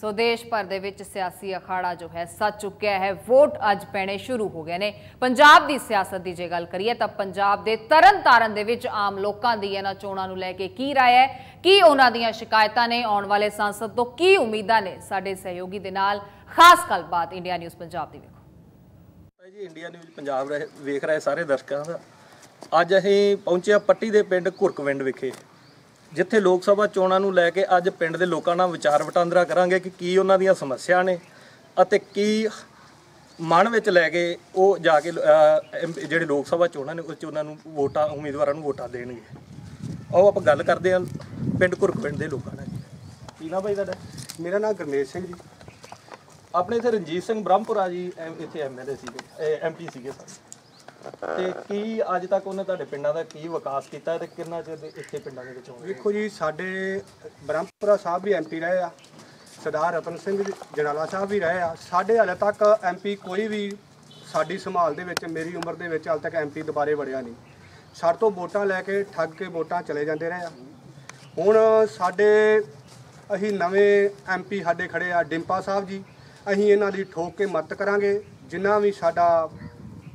ਸੋ ਦੇਸ਼ ਭਰ ਦੇ ਵਿੱਚ ਸਿਆਸੀ ਅਖਾੜਾ ਜੋ ਹੈ ਸੱਚ ਚੁੱਕਿਆ ਹੈ। ਵੋਟ ਅੱਜ ਪੈਣੇ ਸ਼ੁਰੂ ਹੋ ਗਏ ਨੇ। ਪੰਜਾਬ ਦੀ ਸਿਆਸਤ ਦੀ ਜੇ ਗੱਲ ਕਰੀਏ ਤਾਂ ਪੰਜਾਬ ਦੇ ਤਰਨ ਤਾਰਨ ਦੇ ਵਿੱਚ ਆਮ ਲੋਕਾਂ ਦੀ ਇਹਨਾਂ ਚੋਣਾਂ ਨੂੰ ਲੈ ਕੇ ਕੀ ਰਾਏ ਹੈ? ਕੀ ਉਹਨਾਂ ਦੀਆਂ ਸ਼ਿਕਾਇਤਾਂ ਨੇ? ਆਉਣ ਵਾਲੇ ਸੰਸਦ ਤੋਂ ਕੀ ਉਮੀਦਾਂ ਨੇ? ਸਾਡੇ ਸਹਿਯੋਗੀ ਦੇ ਨਾਲ ਖਾਸ ਗੱਲਬਾਤ ਇੰਡੀਆ ਨਿਊਜ਼ ਪੰਜਾਬ ਦੀ ਵੇਖੋ। ਜੀ, ਇੰਡੀਆ ਨਿਊਜ਼ ਪੰਜਾਬ ਰਹੇ- ਵੇਖ ਰਹੇ ਸਾਰੇ ਦਰਸ਼ਕਾਂ ਦਾ। ਅੱਜ ਅਸੀਂ ਪਹੁੰਚੇ ਹਾਂ ਪੱਟੀ ਦੇ ਪਿੰਡ ਘੁਰਕਵਿੰਡ ਵਿਖੇ। ਜਿੱਥੇ ਲੋਕ ਸਭਾ ਚੋਣਾਂ ਨੂੰ ਲੈ ਕੇ ਅੱਜ ਪਿੰਡ ਦੇ ਲੋਕਾਂ ਨਾਲ ਵਿਚਾਰ ਵਟਾਂਦਰਾ ਕਰਾਂਗੇ ਕਿ ਕੀ ਉਹਨਾਂ ਦੀਆਂ ਸਮੱਸਿਆ ਨੇ ਅਤੇ ਕੀ ਮਨ ਵਿੱਚ ਲੈ ਕੇ ਉਹ ਜਾ ਕੇ ਜਿਹੜੇ ਲੋਕ ਸਭਾ ਚੋਣਾਂ ਨੇ ਉਹ 'ਚ ਉਹਨਾਂ ਨੂੰ ਵੋਟਾਂ ਉਮੀਦਵਾਰਾਂ ਨੂੰ ਵੋਟਾਂ ਦੇਣਗੇ। ਆਓ ਆਪਾਂ ਗੱਲ ਕਰਦੇ ਹਾਂ ਪਿੰਡ ਘੁਰਕਵਿੰਡ ਦੇ ਲੋਕਾਂ ਨਾਲ। ਕੀ ਨਾ ਭਾਈ ਤੁਹਾਡਾ? ਮੇਰਾ ਨਾਮ ਗੁਰਮੇਸ਼ ਸਿੰਘ ਜੀ। ਆਪਣੇ ਇੱਥੇ ਰਣਜੀਤ ਸਿੰਘ ਬ੍ਰਹਮਪੁਰਾ ਜੀ ਐਮ- ਇੱਥੇ ਐਮਐਲਏ ਸੀਗੇ ਐਮਪੀ ਸੀਗੇ ਸਰ। ਤੇ ਕੀ ਅੱਜ ਤੱਕ ਉਹਨੇ ਤੁਹਾਡੇ ਪਿੰਡਾਂ ਦਾ ਕੀ ਵਿਕਾਸ ਕੀਤਾ ਹੈ ਤੇ ਕਿੰਨਾ ਚਿਰ ਦੇ ਇੱਥੇ ਪਿੰਡਾਂ ਦੇ ਵਿੱਚ ਹੋਣਗੇ ਵੇਖੋ ਜੀ, ਸਾਡੇ ਬ੍ਰਹਮਪੁਰਾ ਸਾਹਿਬ ਵੀ ਐਮਪੀ ਰਹੇ ਆ, ਸਰਦਾਰ ਰਤਨ ਸਿੰਘ ਜਨਾਲਾ ਸਾਹਿਬ ਵੀ ਰਹੇ ਆ। ਸਾਡੇ ਹਾਲੇ ਤੱਕ ਐਮਪੀ ਕੋਈ ਵੀ ਸਾਡੀ ਸੰਭਾਲ ਦੇ ਵਿੱਚ, ਮੇਰੀ ਉਮਰ ਦੇ ਵਿੱਚ ਹਾਲੇ ਤੱਕ ਐਮਪੀ ਦੁਬਾਰੇ ਵੜਿਆ ਨਹੀਂ। ਸਾਡੇ ਤੋਂ ਵੋਟਾਂ ਲੈ ਕੇ ਠੱਗ ਕੇ ਵੋਟਾਂ ਚਲੇ ਜਾਂਦੇ ਰਹੇ ਆ। ਹੁਣ ਸਾਡੇ, ਅਸੀਂ ਨਵੇਂ ਐਮਪੀ ਸਾਡੇ ਖੜੇ ਆ, ਡਿੰਪਾ ਸਾਹਿਬ ਜੀ, ਅਸੀਂ ਇਹਨਾਂ ਦੀ ਠੋਕ ਕੇ ਮਦਦ ਕਰਾਂਗੇ। ਜਿੰਨਾ ਵੀ ਸਾਡਾ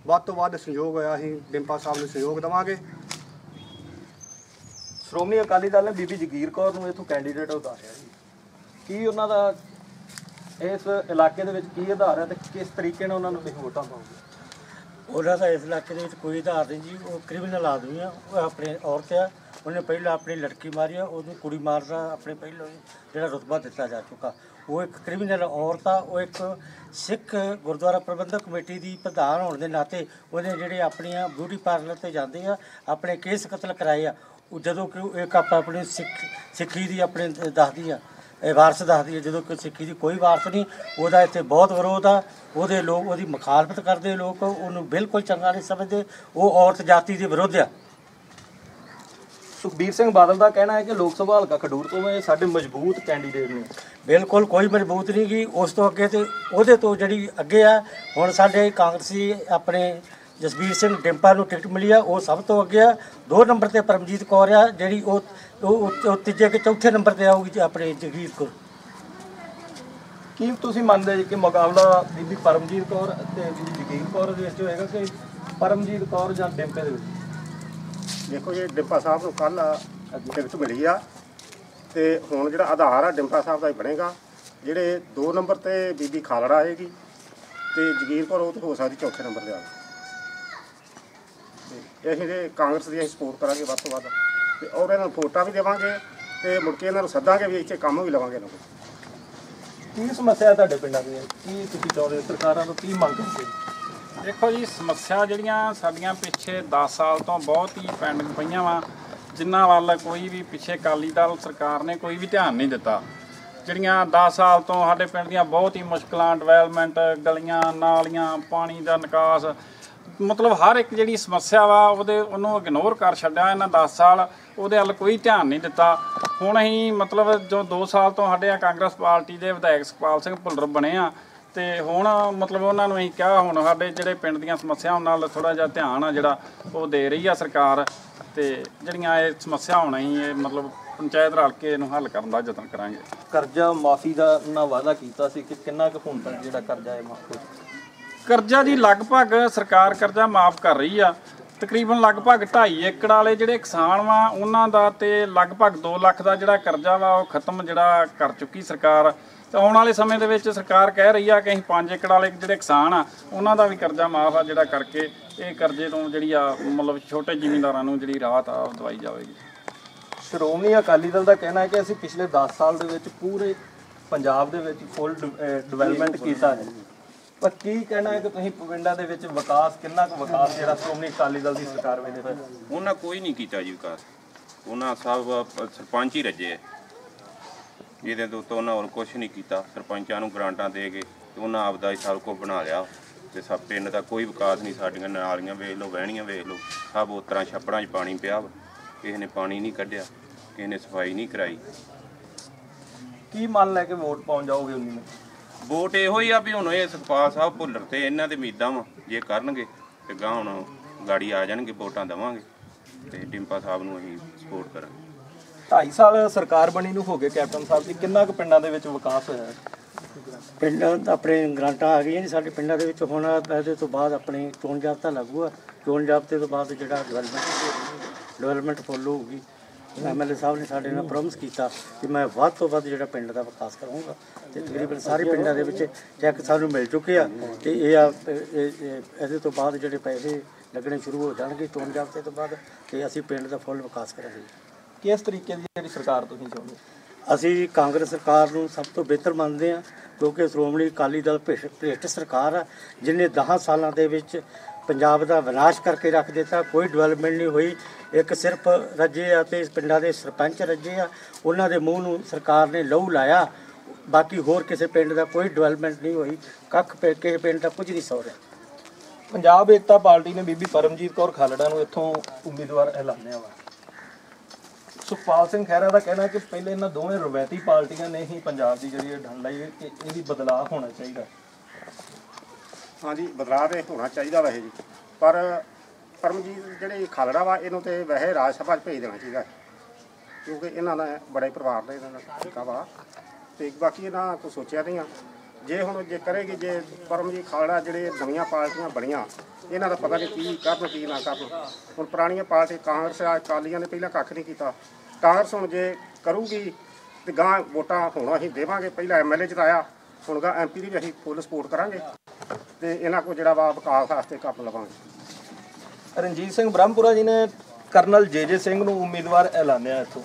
ਵੱਧ ਤੋਂ ਵੱਧ ਸਹਿਯੋਗ ਹੋਇਆ ਅਸੀਂ ਡਿੰਪਾ ਸਾਹਿਬ ਨੂੰ ਸਹਿਯੋਗ ਦੇਵਾਂਗੇ। ਸ਼੍ਰੋਮਣੀ ਅਕਾਲੀ ਦਲ ਨੇ ਬੀਬੀ ਜਗੀਰ ਕੌਰ ਨੂੰ ਇਥੋਂ ਕੈਂਡੀਡੇਟ ਉਤਾਰਿਆ ਜੀ। ਕੀ ਉਹਨਾਂ ਦਾ ਇਸ ਇਲਾਕੇ ਦੇ ਵਿੱਚ ਕੀ ਆਧਾਰ ਹੈ ਤੇ ਕਿਸ ਤਰੀਕੇ ਨਾਲ ਉਹਨਾਂ ਨੂੰ ਤੁਸੀਂ ਵੋਟਾਂ ਪਾਓਗੇ? ਉਹਨਾਂ ਦਾ ਇਸ ਇਲਾਕੇ ਦੇ ਵਿੱਚ ਕੋਈ ਆਧਾਰ ਨਹੀਂ ਜੀ, ਉਹ ਕ੍ਰਿਮੀਨਲ ਆਦਮੀ ਆ, ਉਹ ਆਪਣੇ ਔਰਤ ਆ, ਉਹਨੇ ਪਹਿਲਾਂ ਆਪਣੀ ਲੜਕੀ ਮਾਰੀ ਆ ਉਹਨੂੰ ਕੁੜੀ ਮਾਰਦਾ ਆਪਣੇ ਪਹਿਲਾਂ ਜਿਹੜਾ ਰੁਤਬਾ ਦਿੱਤਾ ਜਾ ਚੁੱਕਾ। ਉਹ ਇੱਕ ਕ੍ਰਿਮੀਨਲ ਔਰਤ ਆ, ਉਹ ਇੱਕ ਸਿੱਖ ਗੁਰਦੁਆਰਾ ਪ੍ਰਬੰਧਕ ਕਮੇਟੀ ਦੀ ਪ੍ਰਧਾਨ ਹੋਣ ਦੇ ਨਾਤੇ ਉਹਨੇ ਜਿਹੜੇ ਆਪਣੀਆਂ ਬਿਊਟੀ ਪਾਰਲਰ ਤੇ ਜਾਂਦੇ ਆ, ਆਪਣੇ ਕੇਸ ਕਤਲ ਕਰਾਏ ਆ। ਉਹ ਜਦੋਂ ਕਿ ਇੱਕ ਆਪਾਂ ਆਪਣੀ ਸਿੱਖ, ਸਿੱਖੀ ਦੀ ਆਪਣੇ ਦੱਸਦੀ ਆ, ਇਹ ਵਾਰਸ ਦੱਸਦੀ ਹੈ ਜਦੋਂ ਕਿ ਸਿੱਖੀ ਦੀ ਕੋਈ ਵਾਰਸ ਨਹੀਂ, ਉਹਦਾ ਇੱਥੇ ਬਹੁਤ ਵਿਰੋਧ ਆ। ਉਹਦੇ ਲੋਕ, ਉਹਦੀ ਮੁਖਾਲਫਤ ਕਰਦੇ ਲੋਕ, ਉਹਨੂੰ ਬਿਲਕੁਲ ਚੰਗਾ ਨਹੀਂ ਸਮਝਦੇ। ਉਹ ਔਰਤ ਜਾਤੀ ਦੇ ਵਿਰੁੱਧ ਆ। ਸੁਖਬੀਰ ਸਿੰਘ ਬਾਦਲ ਦਾ ਕਹਿਣਾ ਹੈ ਕਿ ਲੋਕ ਸਭਾ ਹਲਕਾ ਖਡੂਰ ਤੋਂ ਇਹ ਸਾਡੇ ਮਜ਼ਬੂਤ ਕੈਂਡੀਡੇਟ ਨੇ। ਬਿਲਕੁਲ ਕੋਈ ਮਜ਼ਬੂਤ ਨਹੀਂ ਗੀ। ਉਸ ਤੋਂ ਅੱਗੇ ਤੇ ਉਹਦੇ ਤੋਂ ਜਿਹੜੀ ਅੱਗੇ ਆ ਹੁਣ ਸਾਡੇ ਕਾਂਗਰਸੀ ਆਪਣੇ ਜਸਬੀਰ ਸਿੰਘ ਡਿੰਪਾ ਨੂੰ ਟਿਕਟ ਮਿਲੀ ਆ ਉਹ ਸਭ ਤੋਂ ਅੱਗੇ ਆ। ਦੋ ਨੰਬਰ ਤੇ ਪਰਮਜੀਤ ਕੌਰ ਆ ਜਿਹੜੀ ਉਹ ਉਹ ਤੀਜੇ ਕਿ ਚੌਥੇ ਨੰਬਰ ਤੇ ਆਊਗੀ ਆਪਣੇ ਜਗੀਰ ਕੌਰ। ਕੀ ਤੁਸੀਂ ਮੰਨਦੇ ਜੀ ਕਿ ਮੁਕਾਬਲਾ ਬੀਬੀ ਪਰਮਜੀਤ ਕੌਰ ਤੇ ਬੀਬੀ ਜਗੀਰ ਕੌਰ ਦੇ ਵਿੱਚ ਹੋਏਗਾ ਕਿ ਪਰਮਜੀਤ ਕੌਰ ਜਾਂ ਡਿੰਪੇ ਦੇ ਵਿੱਚ? ਦੇਖੋ ਜੀ, ਡਿੰਪਾ ਸਾਹਿਬ ਨੂੰ ਕੱਲ ਟਿਕਟ ਮਿਲੀ ਆ ਤੇ ਹੁਣ ਜਿਹੜਾ ਆਧਾਰ ਆ, ਡਿੰਪਾ ਸਾਹਿਬ ਦਾ ਹੀ ਬਣੇਗਾ। ਜਿਹੜੇ 2 ਨੰਬਰ ਤੇ ਬੀਬੀ ਖਾਲੜਾ ਆਏਗੀ ਤੇ ਜਗੀਰ ਕੌਰ, ਉਹ ਤੇ ਹੋ ਸਕਦੀ ਚੌਥੇ ਨੰਬਰ ਤੇ ਆਵੇ ਤੇ ਅਸੀਂ ਜੇ ਕਾਂਗਰਸ ਦੀ ਅਸੀਂ ਸਪੋਰਟ ਕਰਾਂਗੇ ਵੱਧ ਤੋਂ ਵੱਧ। ਤੇ ਔਰ ਇਹਨਾਂ ਨੂੰ ਵੋਟਾਂ ਵੀ ਦੇਵਾਂਗੇ ਤੇ ਮੁੜ ਕੇ ਇਹਨਾਂ ਨੂੰ ਸੱਦਾਂਗੇ ਵੀ ਇੱਥੇ ਕੰਮ ਵੀ ਲਵਾਂਗੇ ਇਹਨਾਂ ਕੋਲ। ਕੀ ਸਮੱਸਿਆ ਤੁਹਾਡੇ ਪਿੰਡਾਂ ਦੀ ਕੀ ਤੁਸੀਂ ਚਾਹੁੰਦੇ ਸਰਕਾਰਾਂ ਤੋਂ ਕੀ ਮੰਗ ਕਰਦੇ ਦੇਖੋ ਜੀ ਸਮੱਸਿਆ ਜਿਹੜੀਆਂ ਸਾਡੀਆਂ ਪਿੱਛੇ 10 ਸਾਲ ਤੋਂ ਬਹੁਤ ਹੀ ਪੈਂਡਿੰਗ ਪਈਆਂ ਵਾ। ਜਿਨ੍ਹਾਂ ਵੱਲ ਕੋਈ ਵੀ ਪਿੱਛੇ ਅਕਾਲੀ ਦਲ ਸਰਕਾਰ ਨੇ ਕੋਈ ਵੀ ਧਿਆਨ ਨਹੀਂ ਦਿੱਤਾ। ਜਿਹੜੀਆਂ 10 ਸਾਲ ਤੋਂ ਸਾਡੇ ਪਿੰਡ ਦੀਆਂ ਬਹੁਤ ਹੀ ਮੁਸ਼ਕਲਾਂ ਡਿਵੈਲਪਮੈਂਟ ਗਲੀਆਂ, ਨਾਲੀਆਂ, ਪਾਣੀ ਦਾ ਨਿਕਾਸ, ਮਤਲਬ ਹਰ ਇੱਕ ਜਿਹੜੀ ਸਮੱਸਿਆ ਵਾ, ਉਹਦੇ ਉਹਨੂੰ ਇਗਨੋਰ ਕਰ ਛੱਡਿਆ ਇਹਨਾਂ 10 ਸਾਲ। ਉਹਦੇ ਵੱਲ ਕੋਈ ਧਿਆਨ ਨਹੀਂ ਦਿੱਤਾ। ਹੁਣ ਅਸੀਂ ਮਤਲਬ ਜੋ 2 ਸਾਲ ਤੋਂ ਸਾਡੇ ਆ ਕਾਂਗਰਸ ਪਾਰਟੀ ਦੇ ਵਿਧਾਇਕ ਸੁਖਪਾਲ ਸਿੰਘ ਭੁੱਲਰ ਬਣੇ ਆ ਤੇ ਹੁਣ ਮਤਲਬ ਉਹਨਾਂ ਨੂੰ ਅਸੀਂ ਕਿਹਾ ਹੁਣ ਸਾਡੇ ਜਿਹੜੇ ਪਿੰਡ ਦੀਆਂ ਸਮੱਸਿਆਵਾਂ ਨਾਲ ਥੋੜਾ ਜਿਹਾ ਧਿਆਨ ਆ ਜਿਹੜਾ ਉਹ ਦੇ ਰਹੀ ਆ ਸਰਕਾਰ ਤੇ ਜਿਹੜੀਆਂ ਇਹ ਸਮੱਸਿਆ ਹੋਣਾ ਹੀ ਇਹ ਮਤਲਬ ਪੰਚਾਇਤ ਰਲ ਕੇ ਇਹਨੂੰ ਹੱਲ ਕਰਨ ਦਾ ਯਤਨ ਕਰਾਂਗੇ। ਕਰਜ਼ਾ ਮਾਫੀ ਦਾ ਨਾ ਵਾਅਦਾ ਕੀਤਾ ਸੀ ਕਿ ਕਿੰਨਾ ਕੁ ਹੁਣ ਤੱਕ ਜਿਹੜਾ ਕਰਜ਼ਾ ਹੈ ਮਾਫ ਹੋ ਕਰਜ਼ਾ ਦੀ ਲਗਭਗ ਸਰਕਾਰ ਕਰਜ਼ਾ ਮਾਫ ਕਰ ਰਹੀ ਆ। ਤਕਰੀਬਨ ਲਗਭਗ 2.5 ਏਕੜ ਵਾਲੇ ਜਿਹੜੇ ਕਿਸਾਨ ਵਾ ਉਹਨਾਂ ਦਾ ਤੇ ਲਗਭਗ 2 ਲੱਖ ਦਾ ਜਿਹੜਾ ਕਰਜ਼ਾ ਵਾ ਉਹ ਖਤਮ ਜਿਹੜਾ ਕਰ ਚੁੱਕੀ ਸਰਕਾਰ। ਤੇ ਆਉਣ ਵਾਲੇ ਸਮੇਂ ਦੇ ਵਿੱਚ ਸਰਕਾਰ ਕਹਿ ਰਹੀ ਆ ਕਿ ਅਸੀਂ 5 ਏਕੜ ਵਾਲੇ ਜਿਹੜੇ ਕਿਸਾਨ ਆ ਉਹਨਾਂ ਦਾ ਵੀ ਕਰਜ਼ਾ ਮਾਫ ਆ ਜਿਹੜਾ ਕਰਕੇ ਇਹ ਕਰਜ਼ੇ ਤੋਂ ਜਿਹੜੀ ਆ ਮਤਲਬ ਛੋਟੇ ਜ਼ਿਮੀਂਦਾਰਾਂ ਨੂੰ ਜਿਹੜੀ ਰਾਹਤ ਆ ਉਹ ਦਵਾਈ ਜਾਵੇਗੀ। ਸ਼੍ਰੋਮਣੀ ਅਕਾਲੀ ਦਲ ਦਾ ਕਹਿਣਾ ਹੈ ਕਿ ਅਸੀਂ ਪਿਛਲੇ 10 ਸਾਲ ਦੇ ਵਿੱਚ ਪੂਰੇ ਪੰਜਾਬ ਦੇ ਵਿੱਚ ਫੁੱਲ ਡਿਵੈਲਪਮੈਂਟ ਕੀਤਾ ਹੈ। ਪਰ ਕੀ ਕਹਿਣਾ ਹੈ ਕਿ ਤੁਸੀਂ ਪਿੰਡਾਂ ਦੇ ਵਿੱਚ ਵਿਕਾਸ ਕਿੰਨਾ ਕੁ ਵਿਕਾਸ ਜਿਹੜਾ ਸ਼੍ਰੋਮਣੀ ਅਕਾਲੀ ਦਲ ਦੀ ਸਰਕਾਰ ਵੇਲੇ ਹੋਇਆ? ਉਹਨਾਂ ਕੋਈ ਨਹੀਂ ਕੀਤਾ ਜੀ ਵਿਕਾਸ। ਉਹਨਾਂ ਸਭ ਸਰਪੰਚ ਹੀ ਰੱਜੇ ਆ। ਜਿਹਦੇ ਤੋਂ ਤੋਂ ਉਹਨਾਂ ਹੋਰ ਕੁਝ ਨਹੀਂ ਕੀਤਾ। ਸਰਪੰਚਾਂ ਨੂੰ ਗ੍ਰਾਂਟਾਂ ਦੇ ਕੇ ਤੇ ਉਹਨਾਂ ਆਪਦਾ ਹੀ ਸਭ ਕੁਝ ਬਣਾ ਲਿਆ। ਤੇ ਸਭ ਪਿੰਡ ਦਾ ਕੋਈ ਵਿਕਾਸ ਨਹੀਂ ਸਾਡੀਆਂ ਨਾਲੀਆਂ ਵੇਖ ਲਓ ਵਹਿਣੀਆਂ ਵੇਖ ਲਓ ਸਭ ਉਸ ਤਰ੍ਹਾਂ ਛੱਪੜਾਂ 'ਚ ਪਾਣੀ ਪਿਆ ਵਾ। ਕਿਸੇ ਨੇ ਪਾਣੀ ਨਹੀਂ ਕੱਢਿਆ ਕਿਸੇ ਨੇ ਸਫ਼ਾਈ ਨਹੀਂ ਕਰਾਈ। ਕੀ ਮੰਨ ਲੈ ਕੇ ਵੋਟ ਪਾਉਣ ਜਾਓਗੇ ਉਨੀ ਨੂੰ? ਵੋਟ ਇਹੋ ਹੀ ਆ ਵੀ ਹੁਣ ਇਹ ਸੁਖਪਾਲ ਸਾਹਿਬ ਭੁੱਲਰ ਤੇ ਇਹਨਾਂ ਦੇ ਉਮੀਦਾਂ ਵਾ ਜੇ ਕਰਨਗੇ ਤੇ ਗਾਂ ਹੁਣ ਗਾੜੀ ਆ ਜਾਣਗੇ ਵੋਟਾਂ ਦੇਵਾਂਗੇ। ਤੇ ਡਿੰਪਾ ਸਾਹਿਬ ਨੂੰ ਅਸੀਂ ਸਪੋਰਟ ਕਰਾਂਗੇ। 2.5 ਸਾਲ ਸਰਕਾਰ ਬਣੀ ਨੂੰ ਹੋ ਗਏ ਕੈਪਟਨ ਸਾਹਿਬ ਜੀ, ਕਿੰਨਾ ਕੁ ਪਿੰਡਾਂ ਦੇ ਵਿੱਚ ਵਿਕਾਸ ਹੋਇਆ? ਹੈ ਪਿੰਡਾਂ ਆਪਣੇ ਗ੍ਰਾਂਟਾਂ ਆ ਗਈਆਂ ਜੀ ਸਾਡੇ ਪਿੰਡਾਂ ਦੇ ਵਿੱਚ, ਹੁਣ ਇਹਦੇ ਤੋਂ ਬਾਅਦ ਆਪਣੇ ਚੋਣ ਜਾਬਤਾ ਆ। ਚੋਣ ਜਾਬਤੇ ਤੋਂ ਬਾਅਦ ਜਿਹੜਾ ਡਿਵੈਲਪਮੈਂਟ ਡਿਵੈਲਪਮੈਂਟ ਫੁੱਲ ਹੋਊਗੀ। ਐਮਐਲਏ ਸਾਹਿਬ ਨੇ ਸਾਡੇ ਨਾਲ ਪ੍ਰੋਮਿਸ ਕੀਤਾ ਕਿ ਮੈਂ ਵੱਧ ਤੋਂ ਵੱਧ ਜਿਹੜਾ ਪਿੰਡ ਦਾ ਵਿਕਾਸ ਕਰਾਂਗਾ ਤੇ ਤਕਰੀਬਨ ਸਾਰੇ ਪਿੰਡਾਂ ਦੇ ਵਿੱਚ ਚੈੱਕ ਸਾਨੂੰ ਮਿਲ ਚੁੱਕੇ ਆ ਤੇ ਇਹ ਆ ਇਹਦੇ ਤੋਂ ਬਾਅਦ ਜਿਹੜੇ ਪੈਸੇ ਲੱਗਣੇ ਸ਼ੁਰੂ ਹੋ ਜਾਣਗੇ ਚੋਣ ਜਾਬਤੇ ਤੋਂ ਬਾਅਦ ਤੇ ਅਸੀਂ ਪਿੰਡ ਦਾ ਫੁੱਲ ਵਿਕਾਸ ਕਰਾਂਗੇ। ਕਿਸ ਤਰੀਕੇ ਦੀ ਜਿਹੜੀ ਸਰਕਾਰ ਤੁਸੀਂ ਚਾਹੁੰਦੇ ਅਸੀਂ ਕਾਂਗਰਸ ਸਰਕਾਰ ਨੂੰ ਸਭ ਤੋਂ ਬਿਹਤਰ ਮੰਨਦੇ ਹਾਂ ਕਿਉਂਕਿ ਸ਼੍ਰੋਮਣੀ ਅਕਾਲੀ ਦਲ ਭ੍ਰਿਸ਼- ਭ੍ਰਿਸ਼ਟ ਸਰਕਾਰ ਆ ਜਿਨੇ 10 ਸਾਲਾਂ ਦੇ ਵਿੱਚ ਪੰਜਾਬ ਦਾ ਵਿਨਾਸ਼ ਕਰਕੇ ਰੱਖ ਦਿੱਤਾ ਕੋਈ ਡਿਵੈਲਪਮੈਂਟ ਨਹੀਂ ਹੋਈ। ਇੱਕ ਸਿਰਫ ਰੱਜੇ ਆ ਤੇ ਪਿੰਡਾਂ ਦੇ ਸਰਪੰਚ ਰੱਜੇ ਆ ਉਹਨਾਂ ਦੇ ਮੂੰਹ ਨੂੰ ਸਰਕਾਰ ਨੇ ਲਹੂ ਲਾਇਆ। ਬਾਕੀ ਹੋਰ ਕਿਸੇ ਪਿੰਡ ਦਾ ਕੋਈ ਡਿਵੈਲਪਮੈਂਟ ਨਹੀਂ ਹੋਈ। ਕੱਖ ਕਿਸੇ ਪਿੰਡ ਦਾ ਕੁਝ ਨਹੀਂ ਸੌ ਰਿਹਾ ਪੰਜਾਬ ਏਕਤਾ ਪਾਰਟੀ ਨੇ ਬੀਬੀ ਪਰਮਜੀਤ ਕੌਰ ਖਾਲੜਾ ਨੂੰ ਇੱਥੋਂ ਉਮੀਦਵਾਰ ਐਲਾਨਿਆ ਵਾ। ਸੁਖਪਾਲ ਸਿੰਘ ਖਹਿਰਾ ਦਾ ਕਹਿਣਾ ਕਿ ਪਹਿਲੇ ਇਹਨਾਂ ਦੋਵੇਂ ਰਵਾਇਤੀ ਪਾਰਟੀਆਂ ਨੇ ਹੀ ਪੰਜਾਬ ਦੀ ਜਿਹੜੀ ਇਹ ਹੈ ਕਿ ਇਹਦੀ ਬਦਲਾਅ ਹੋਣਾ ਚਾਹੀਦਾ। ਹਾਂਜੀ, ਬਦਲਾਅ ਤੇ ਹੋਣਾ ਚਾਹੀਦਾ ਵੈਸੇ ਜੀ। ਪਰ ਪਰਮਜੀਤ ਜਿਹੜੇ ਖਾਲੜਾ ਵਾ, ਇਹਨੂੰ ਤੇ ਵੈਸੇ ਰਾਜ ਸਭਾ 'ਚ ਭੇਜ ਦੇਣਾ ਚਾਹੀਦਾ। ਕਿਉਂਕਿ ਇਹਨਾਂ ਦਾ ਬੜਾ ਹੀ ਪਰਿਵਾਰ ਦਾ ਇਹਨਾਂ ਦਾ ਤਰੀਕਾ ਵਾ। ਤੇ ਬਾਕੀ ਇਹਨਾਂ ਕੁਛ ਸੋਚਿਆ ਨਹੀਂ ਆ। ਜੇ ਹੁਣ ਜੇ ਕਰੇਗੀ ਜੇ ਪਰਮਜੀਤ ਖਾਲੜਾ ਜਿਹੜੇ ਨਵੀਆਂ ਪਾਰਟੀਆਂ ਬਣੀਆਂ ਇਹਨਾਂ ਦਾ ਪਤਾ ਨਹੀਂ ਕੀ ਕਰਨ ਕੀ ਨਾ ਕਰਨ ਹੁਣ ਪੁਰਾਣੀਆਂ ਪਾਰਟੀ ਕਾਂਗਰਸ ਆ, ਅਕਾਲੀਆਂ ਨੇ ਪਹਿਲਾਂ ਕੱਖ ਨਹੀਂ ਕੀਤਾ। ਕਾਂਗਰਸ ਹੁਣ ਜੇ ਕਰੂਗੀ ਤੇ ਗਾਂ ਵੋਟਾਂ ਹੁਣ ਅਸੀਂ ਦੇਵਾਂਗੇ। ਪਹਿਲਾਂ ਐਮਐਲਏ ਜਿਤਾਇਆ ਹੁਣ ਗਾ ਐਮਪੀ ਦੀ ਵੀ ਅਸੀਂ ਫੁੱਲ ਸਪੋਰਟ ਕਰਾਂਗੇ। ਤੇ ਇਹਨਾਂ ਕੋ ਜਿਹੜਾ ਵਾ ਵਿਕਾਸ ਵਾਸਤੇ ਕੰਮ ਲਵਾਂਗੇ। ਰਣਜੀਤ ਸਿੰਘ ਬ੍ਰਹਮਪੁਰਾ ਜੀ ਨੇ ਕਰਨਲ ਜੇਜੇ ਸਿੰਘ ਨੂੰ ਉਮੀਦਵਾਰ ਐਲਾਨਿਆ ਇੱਥੋਂ।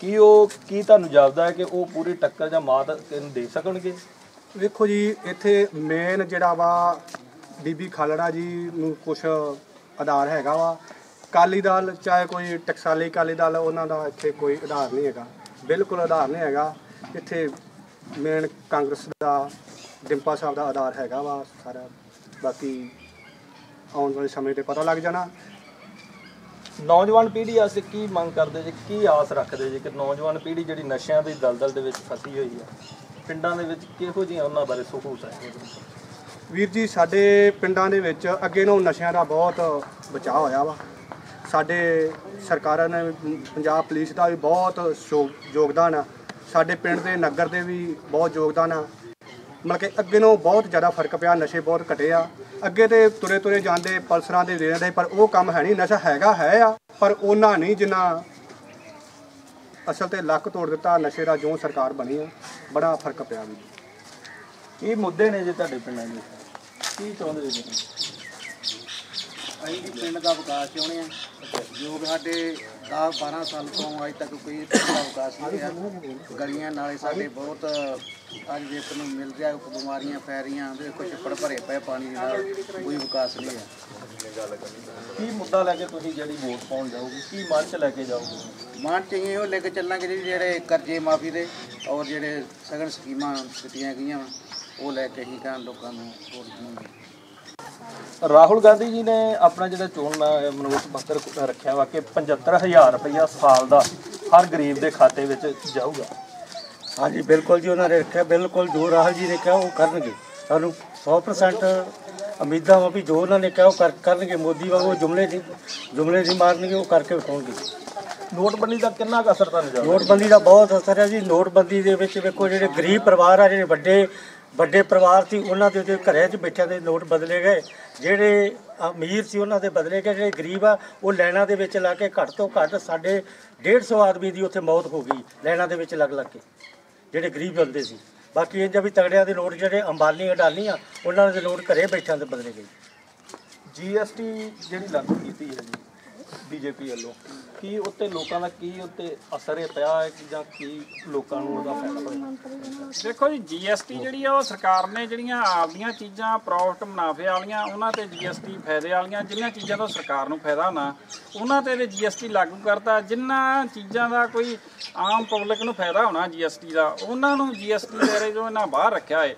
ਕੀ ਉਹ ਕੀ ਤੁਹਾਨੂੰ ਜਾਪਦਾ ਹੈ ਕਿ ਉਹ ਪੂਰੀ ਟੱਕਰ ਜਾਂ ਮਾਤ ਦੇ ਸਕਣਗੇ? ਵੇਖੋ ਜੀ, ਇੱਥੇ ਮੇਨ ਜਿਹੜਾ ਵਾ ਬੀਬੀ ਖਾਲੜਾ ਜੀ ਨੂੰ ਕੁਝ ਆਧਾਰ ਹੈਗਾ ਵਾ। ਕਾਲੀ ਦਲ, ਚਾਹੇ ਕੋਈ ਟਕਸਾਲੀ ਕਾਲੀ ਦਲ, ਉਹਨਾਂ ਦਾ ਇੱਥੇ ਕੋਈ ਆਧਾਰ ਨਹੀਂ ਹੈਗਾ। ਬਿਲਕੁਲ ਆਧਾਰ ਨਹੀਂ ਹੈਗਾ। ਇੱਥੇ ਮੇਨ ਕਾਂਗਰਸ ਦਾ, ਡਿੰਪਾ ਸਾਹਿਬ ਦਾ ਆਧਾਰ ਹੈਗਾ ਵਾ ਸਾਰਾ। ਬਾਕੀ ਆਉਣ ਵਾਲੇ ਸਮੇਂ ਤੇ ਪਤਾ ਲੱਗ ਜਾਣਾ। ਨੌਜਵਾਨ ਪੀੜ੍ਹੀ ਵਾਸਤੇ ਕੀ ਮੰਗ ਕਰਦੇ ਜੇ? ਕੀ ਆਸ ਰੱਖਦੇ ਜੇ ਕਿ ਨੌਜਵਾਨ ਪੀੜ੍ਹੀ ਜਿਹੜੀ ਨਸ਼ਿਆਂ ਦੀ ਦਲਦਲ ਦੇ ਵਿੱਚ ਫਸੀ ਹੋਈ ਹੈ ਪਿੰਡਾਂ ਦੇ ਵਿੱਚ ਕਿਹੋ ਜਿਹੀਆਂ ਉਹਨਾਂ ਬਾਰੇ ਸਹੂਲਤ ਹੈ? ਵੀਰ ਜੀ, ਸਾਡੇ ਪਿੰਡਾਂ ਦੇ ਵਿੱਚ ਅੱਗੇ ਨੂੰ ਨਸ਼ਿਆਂ ਦਾ ਬਹੁਤ ਬਚਾਅ ਹੋਇਆ ਵਾ। ਸਾਡੇ ਸਰਕਾਰਾਂ ਨੇ, ਪੰਜਾਬ ਪੁਲਿਸ ਦਾ ਵੀ ਬਹੁਤ ਯੋ- ਯੋਗਦਾਨ ਆ। ਸਾਡੇ ਪਿੰਡ ਦੇ ਨਗਰ ਦੇ ਵੀ ਬਹੁਤ ਯੋਗਦਾਨ ਆ। ਮਤਲਬ ਕਿ ਅੱਗੇ ਨੂੰ ਬਹੁਤ ਜ਼ਿਆਦਾ ਫ਼ਰਕ ਪਿਆ, ਨਸ਼ੇ ਬਹੁਤ ਘਟੇ ਆ। ਅੱਗੇ ਤੇ ਤੁਰੇ ਤੁਰੇ ਜਾਂਦੇ, ਪਲਸਰਾਂ ਦੇ ਦੇ ਪਰ ਉਹ ਕੰਮ ਹੈ ਨਹੀਂ। ਨਸ਼ਾ ਹੈਗਾ ਹੈ ਆ, ਪਰ ਉਹਨਾਂ ਨਹੀਂ ਜਿੰਨਾ ਅਸਲ ਤੇ ਲੱਕ ਤੋੜ ਦਿੱਤਾ ਨਸ਼ੇ ਦਾ ਜੋ ਸਰਕਾਰ ਬਣੀ ਆ ਬੜਾ ਫ਼ਰਕ ਪਿਆ ਵੀ। ਕੀ ਮੁੱਦੇ ਨੇ ਜੀ ਤੁਹਾਡੇ ਪਿੰਡਾਂ ਦੇ? ਕੀ ਚਾਹੁੰਦੇ ਜੀ? ਅਸੀਂ ਵੀ ਪਿੰਡ ਦਾ ਵਿਕਾਸ ਚਾਹੁੰਦੇ ਆ ਜੋ ਕਿ ਸਾਡੇ 10 12 ਸਾਲ ਤੋਂ ਅੱਜ ਤੱਕ ਕੋਈ ਪਿੰਡ ਦਾ ਵਿਕਾਸ ਨਹੀਂ ਹੋਇਆ। ਗਲੀਆਂ ਨਾਲੇ ਸਾਡੇ ਬਹੁਤ ਅੱਜ ਦੇਖਣ ਨੂੰ ਮਿਲ ਰਿਹਾ ਬਿਮਾਰੀਆਂ ਪੈ ਰਹੀਆਂ ਦੇਖੋ ਛੱਪੜ ਭਰੇ ਪਏ ਪਾਣੀ ਦੇ ਨਾਲ ਕੋਈ ਵਿਕਾਸ ਨਹੀਂ ਹੈ। ਕੀ ਮੁੱਦਾ ਲੈ ਕੇ ਤੁਸੀਂ ਜਿਹੜੀ ਵੋਟ ਪਾਉਣ ਜਾਓਗੇ? ਕੀ ਮਨ ਚ ਲੈ ਕੇ ਜਾਓਗੇ? ਮਾਨ ਚਾਹੀਏ ਉਹ ਲੈ ਕੇ ਚੱਲਾਂਗੇ ਜੀ ਜਿਹੜੇ ਕਰਜ਼ੇ ਮਾਫੀ ਦੇ ਔਰ ਜਿਹੜੇ ਸਗਨ ਸਕੀਮਾਂ ਦਿੱਤੀਆਂ ਗਈਆਂ ਉਹ ਲੈ ਕੇ ਹੀ ਕਾਂ ਲੋਕਾਂ ਨੂੰ ਵੋਟ ਪਾਵਾਂਗੇ ਰਾਹੁਲ ਗਾਂਧੀ ਜੀ ਨੇ ਆਪਣਾ ਜਿਹੜਾ ਚੋਣ ਮਨੋਰਥ ਪੱਤਰ ਰੱਖਿਆ ਵਾ ਕਿ 75000 ਰੁਪਇਆ ਸਾਲ ਦਾ ਹਰ ਗਰੀਬ ਦੇ ਖਾਤੇ ਵਿੱਚ ਜਾਊਗਾ। ਹਾਂਜੀ ਬਿਲਕੁਲ ਜੀ ਉਹਨਾਂ ਨੇ ਰੱਖਿਆ ਬਿਲਕੁਲ ਜੋ ਰਾਹੁਲ ਜੀ ਨੇ ਕਿਹਾ ਉਹ ਕਰਨਗੇ। ਸਾਨੂੰ 100% ਉਮੀਦਾਂ ਵਾ ਵੀ ਜੋ ਉਹਨਾਂ ਨੇ ਕਿਹਾ ਉਹ ਕਰ- ਕਰਨਗੇ ਮੋਦੀ ਵਾਂਗੂ ਜੁਮਲੇ ਦੀ ਜੁਮਲੇ ਦੀ ਮਾਰਨਗੇ ਉਹ ਕਰਕੇ ਵਿਖਾਉਣਗੇ। ਨੋਟਬੰਦੀ ਦਾ ਕਿੰਨਾ ਕੁ ਅਸਰ ਤੁਹਾਨੂੰ ਜਾਊਗਾ ਨੋਟਬੰਦੀ ਦਾ ਬਹੁਤ ਅਸਰ ਹੈ ਜੀ ਨੋਟਬੰਦੀ ਦੇ ਵਿੱਚ ਵੇਖੋ ਜਿਹੜੇ ਗਰੀਬ ਪਰਿਵਾਰ ਆ ਜਿਹੜੇ ਵੱਡੇ ਵੱਡੇ ਪਰਿਵਾਰ ਸੀ ਉਹਨਾਂ ਦੇ ਉਹਦੇ ਘਰੇ 'ਚ ਬੈਠਿਆਂ ਦੇ ਨੋਟ ਬਦਲੇ ਗਏ। ਜਿਹੜੇ ਅਮੀਰ ਸੀ ਉਹਨਾਂ ਦੇ ਬਦਲੇ ਗਏ ਜਿਹੜੇ ਗਰੀਬ ਆ ਉਹ ਲਾਈਨਾਂ ਦੇ ਵਿੱਚ ਲਾ ਕੇ ਘੱਟ ਤੋਂ ਘੱਟ ਸਾਡੇ 150 ਆਦਮੀ ਦੀ ਉੱਥੇ ਮੌਤ ਹੋ ਗਈ ਲਾਈਨਾਂ ਦੇ ਵਿੱਚ ਲੱਗ ਲੱਗ ਕੇ। ਜਿਹੜੇ ਗਰੀਬ ਬੰਦੇ ਸੀ। ਬਾਕੀ ਇਹ ਵੀ ਤਗੜਿਆਂ ਦੇ ਨੋਟ ਜਿਹੜੇ ਅੰਬਾਲੀ ਅਡਾਨੀ ਆ ਉਹਨਾਂ ਦੇ ਨੋਟ ਘਰੇ ਬੈਠਿਆਂ ਦੇ ਬਦਲੇ ਗਏ। ਜੀਐਸਟੀ ਜਿਹੜੀ ਲਾਗੂ ਕੀਤੀ ਹੈ ਜੀ ਬੀਜੇਪੀ ਵੱਲੋਂ, ਕੀ ਉੱਤੇ ਲੋਕਾਂ ਦਾ ਕੀ ਉੱਤੇ ਅਸਰ ਇਹ ਪਿਆ ਹੈ ਕਿ ਜਾਂ ਕੀ ਲੋਕਾਂ ਨੂੰ ਉਹਦਾ ਫਾਇਦਾ ਹੋਇਆ? ਦੇਖੋ ਜੀ ਜੀਐਸਟੀ ਜਿਹੜੀ ਆ, ਉਹ ਸਰਕਾਰ ਨੇ ਜਿਹੜੀਆਂ ਆਪਦੀਆਂ ਚੀਜ਼ਾਂ ਪ੍ਰੋਫਿਟ ਮੁਨਾਫੇ ਵਾਲੀਆਂ, ਉਹਨਾਂ ਤੇ ਜੀਐਸਟੀ ਫਾਇਦੇ ਵਾਲੀਆਂ ਜਿੰਨਾਂ ਚੀਜ਼ਾਂ ਤੋਂ ਸਰਕਾਰ ਨੂੰ ਫਾਇਦਾ ਹੋਣਾ ਉਹਨਾਂ ਤੇ ਇਹ ਜੀਐਸਟੀ ਲਾਗੂ ਕਰਤਾ, ਜਿੰਨਾਂ ਚੀਜ਼ਾਂ ਦਾ ਕੋਈ ਆਮ ਪਬਲਿਕ ਨੂੰ ਫਾਇਦਾ ਹੋਣਾ ਜੀਐਸਟੀ ਦਾ, ਉਹਨਾਂ ਨੂੰ ਜੀਐਸਟੀ ਦਾਇਰੇ ਜੋ ਇਹਨਾਂ ਬਾਹਰ ਰੱਖਿਆ ਹੈ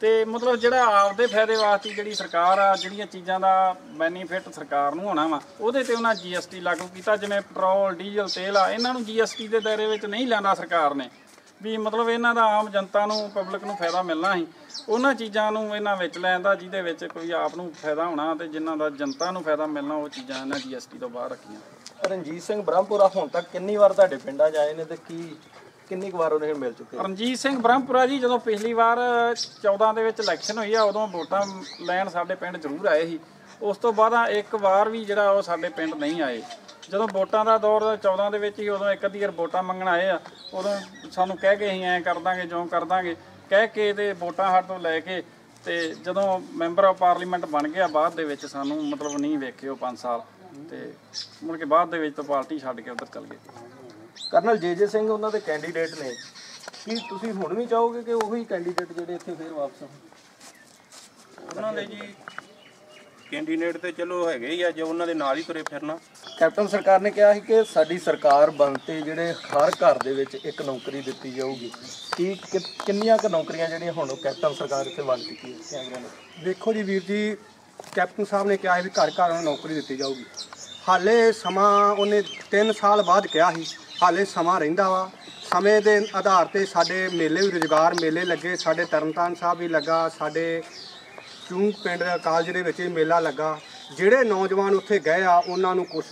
ਤੇ ਮਤਲਬ ਜਿਹੜਾ ਆਪਦੇ ਫਾਇਦੇ ਵਾਸਤੇ ਜਿਹੜੀ ਸਰਕਾਰ ਆ, ਜਿਹੜੀਆਂ ਚੀਜ਼ਾਂ ਦਾ ਬੈਨੀਫਿਟ ਸਰਕਾਰ ਨੂੰ ਹੋਣਾ ਵਾ, ਉਹਦੇ ਤੇ ਉਹਨਾਂ ਜੀਐਸਟੀ ਲਾਗੂ ਕੀਤਾ, ਜਿਵੇਂ ਪੈਟਰੋਲ, ਡੀਜ਼ਲ, ਤੇਲ ਆ, ਇਹਨਾਂ ਨੂੰ ਜੀਐਸਟੀ ਦੇ ਦਾਇਰੇ ਵਿੱਚ ਨਹੀਂ ਲੈਣਾ ਸਰਕਾਰ ਨੇ। ਵੀ ਮਤਲਬ ਇਹਨਾਂ ਦਾ ਆਮ ਜਨਤਾ ਨੂੰ ਪਬਲਿਕ ਨੂੰ ਫਾਇਦਾ ਮਿਲਣਾ ਸੀ। ਉਹਨਾਂ ਚੀਜ਼ਾਂ ਨੂੰ ਇਹਨਾਂ ਵਿੱਚ ਲੈਣ ਦਾ ਜਿਹਦੇ ਵਿੱਚ ਕੋਈ ਆਪ ਨੂੰ ਫਾਇਦਾ ਹੋਣਾ ਤੇ ਜਿਨ੍ਹਾਂ ਦਾ ਜਨਤਾ ਨੂੰ ਫਾਇਦਾ ਮਿਲਣਾ ਉਹ ਚੀਜ਼ਾਂ ਇਹਨਾਂ ਜੀਐਸਟੀ ਤੋਂ ਬਾਹਰ ਰੱਖੀਆਂ। ਰਣਜੀਤ ਸਿੰਘ ਬ੍ਰਹਮਪੁਰਾ ਹੁਣ ਤੱਕ ਕਿੰਨੀ ਵਾਰ ਤੁਹਾਡੇ ਪਿੰਡਾਂ 'ਚ ਆਏ ਨੇ ਤੇ ਕੀ ਕਿੰਨੀ ਕੁ ਵਾਰ ਉਹਨੇ ਮਿਲ ਚੁੱਕੇ? ਰਣਜੀਤ ਸਿੰਘ ਬ੍ਰਹਮਪੁਰਾ ਜੀ ਜਦੋਂ ਪਿਛਲੀ ਵਾਰ 14 ਦੇ ਵਿੱਚ ਇਲੈਕਸ਼ਨ ਹੋਈ ਆ ਉਦੋਂ ਵੋਟਾਂ ਲੈਣ ਸਾਡੇ ਪਿੰਡ ਜ਼ਰੂਰ ਆਏ ਸੀ। ਉਸ ਤੋਂ ਬਾਅਦ ਆ ਇੱਕ ਵਾਰ ਵੀ ਜਿਹੜਾ ਉਹ ਸਾਡੇ ਪਿੰਡ ਨਹੀਂ ਆਏ। ਜਦੋਂ ਵੋਟਾਂ ਦਾ ਦੌਰ 14 ਦੇ ਵਿੱਚ ਹੀ ਉਦੋਂ ਇੱਕ ਅੱਧੀ ਵਾਰ ਵੋਟਾਂ ਮੰਗਣ ਆਏ ਆ ਉਦੋਂ ਸਾਨੂੰ ਕਹਿ ਕੇ ਅਸੀਂ ਐਂ ਕਰ ਦਾਂਗੇ ਜਿਉਂ ਕਰ ਦਾਂਗੇ। ਕਹਿ ਕੇ ਤੇ ਵੋਟਾਂ ਸਾਡੇ ਤੋਂ ਲੈ ਕੇ ਤੇ ਜਦੋਂ ਮੈਂਬਰ ਆਫ ਪਾਰਲੀਮੈਂਟ ਬਣ ਗਿਆ ਬਾਅਦ ਦੇ ਵਿੱਚ ਸਾਨੂੰ ਮਤਲਬ ਨਹੀਂ ਵੇਖੇ ਉਹ 5 ਸਾਲ ਤੇ ਮੁੜ ਕੇ ਬਾਅਦ ਦੇ ਵਿੱਚ ਤਾਂ ਪਾਰਟੀ ਛੱਡ ਕੇ ਉੱਧਰ ਚਲ ਗਏ ਕਰਨਲ ਜੇਜੇ ਸਿੰਘ ਉਹਨਾਂ ਦੇ ਕੈਂਡੀਡੇਟ ਨੇ। ਕੀ ਤੁਸੀਂ ਹੁਣ ਵੀ ਚਾਹੋਗੇ ਕਿ ਉਹੀ ਕੈਂਡੀਡੇਟ ਜਿਹੜੇ ਇੱਥੇ ਫੇਰ ਵਾਪਸ ਹੋਣ ਉਹਨਾਂ ਦੇ ਜੀ ਕੈਂਡੀਡੇਟ ਤੇ ਚਲੋ ਹੈਗੇ ਹੀ ਆ ਜੇ ਉਹਨਾਂ ਦੇ ਨਾਲ ਹੀ ਤੁਰੇ ਫਿਰਨਾ। ਕੈਪਟਨ ਸਰਕਾਰ ਨੇ ਕਿਹਾ ਸੀ ਕਿ ਸਾਡੀ ਸਰਕਾਰ ਬਣਤੇ ਜਿਹੜੇ ਹਰ ਘਰ ਦੇ ਵਿੱਚ ਇੱਕ ਨੌਕਰੀ ਦਿੱਤੀ ਜਾਊਗੀ। ਕੀ ਕਿ- ਕਿੰਨੀਆਂ ਕੁ ਨੌਕਰੀਆਂ ਜਿਹੜੀਆਂ ਹੁਣ ਉਹ ਕੈਪਟਨ ਸਰਕਾਰ ਇੱਥੇ ਵੰਡ ਚੁੱਕੀ ਹੈ? ਨੇ ਦੇਖੋ ਜੀ ਵੀਰ ਜੀ ਕੈਪਟਨ ਸਾਹਿਬ ਨੇ ਕਿਹਾ ਸੀ ਵੀ ਘਰ ਘਰ ਨੂੰ ਨੌਕਰੀ ਦਿੱਤੀ ਜਾਊਗੀ। ਹਾਲੇ ਸਮਾਂ ਉਹਨੇ 3 ਸਾਲ ਬਾਅਦ ਕਿਹਾ ਸੀ ਹਾਲੇ ਸਮਾਂ ਰਹਿੰਦਾ ਵਾ। ਸਮੇਂ ਦੇ ਆਧਾਰ ਤੇ ਸਾਡੇ ਮੇਲੇ ਵੀ ਰੁਜ਼ਗਾਰ ਮੇਲੇ ਲੱਗੇ ਸਾਡੇ ਤਰਨਤਾਰਨ ਸਾਹਿਬ ਵੀ ਲੱਗਾ ਸਾਡੇ ਚੂੰਕ ਪਿੰਡ ਕਾਲਜ ਦੇ ਵਿੱਚ ਵੀ ਮੇਲਾ ਲੱਗਾ? ਜਿਹੜੇ ਨੌਜਵਾਨ ਉੱਥੇ ਗਏ ਆ, ਉਹਨਾਂ ਨੂੰ ਕੁਝ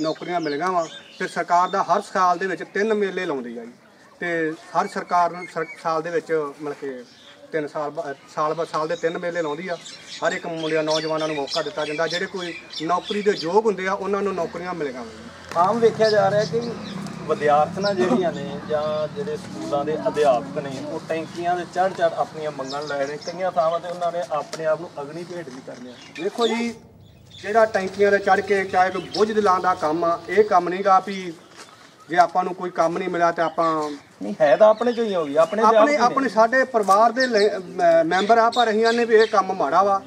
ਨੌਕਰੀਆਂ ਮਿਲੀਆਂ ਵਾ। ਫਿਰ ਸਰਕਾਰ ਦਾ ਹਰ ਸਾਲ ਦੇ ਵਿੱਚ ਤਿੰਨ ਮੇਲੇ ਲਾਉਂਦੀ ਆ ਜੀ। ਤੇ ਹਰ ਸਰਕਾਰ ਸਰ- ਸਾਲ ਦੇ ਵਿੱਚ ਮਤਲਬ ਕਿ ਤਿੰਨ ਸਾਲ ਸਾਲ ਬਾਅਦ ਸਾਲ ਦੇ ਤਿੰਨ ਮੇਲੇ ਲਾਉਂਦੀ ਆ। ਹਰ ਇੱਕ ਮੁੰਡਿਆਂ, ਨੌਜਵਾਨਾਂ ਨੂੰ ਮੌਕਾ ਦਿੱਤਾ ਜਾਂਦਾ। ਜਿਹੜੇ ਕੋਈ ਨੌਕਰੀ ਦੇ ਯੋਗ ਹੁੰਦੇ ਆ, ਉਹਨਾਂ ਨੂੰ ਨੌਕਰੀਆਂ ਮਿਲੀਆਂ ਵਾ ਆਮ ਵੇਖਿਆ ਜਾ ਰਿਹਾ ਕਿ ਵਿਦਿਆਰਥਣਾਂ ਜਿਹੜੀਆਂ ਨੇ ਜਾਂ ਜਿਹੜੇ ਸਕੂਲਾਂ ਦੇ ਅਧਿਆਪਕ ਨੇ ਉਹ ਟੈਂਕੀਆਂ ਦੇ ਚੜ੍ਹ ਚੜ੍ਹ ਆਪਣੀਆਂ ਮੰਗਾਂ ਲੈ ਰਹੇ ਕਈਆਂ ਥਾਵਾਂ ਤੇ ਉਹਨਾਂ ਨੇ ਆਪਣੇ ਆਪ ਨੂੰ ਅਗਨੀ ਭੇਟ ਵੀ ਕਰ ਲਿਆ। ਦੇਖੋ ਜੀ ਜਿਹੜਾ ਟੈਂਕੀਆਂ ਤੇ ਚੜ ਕੇ ਚਾਹੇ ਕੋਈ ਬੁੱਝ ਦਿਲਾਉਣ ਦਾ ਕੰਮ ਆ ਇਹ ਕੰਮ ਨਹੀਂਗਾ ਵੀ ਜੇ ਆਪਾਂ ਨੂੰ ਕੋਈ ਕੰਮ ਨਹੀਂ ਮਿਲਿਆ ਤੇ ਆਪਾਂ ਨਹੀਂ ਹੈ ਤਾਂ ਆਪਣੇ ਚੋਂ ਹੀ ਹੋਗੀ ਆਪਣੇ ਦੇ ਆਪ ਆਪਣੇ। ਆਪਣੇ ਸਾਡੇ ਪਰਿਵਾਰ ਦੇ ਮੈਂਬਰ ਆ ਪਰ ਅਸੀਂ ਆਨੇ ਵੀ ਇਹ ਕੰਮ ਮਾੜਾ ਵਾ।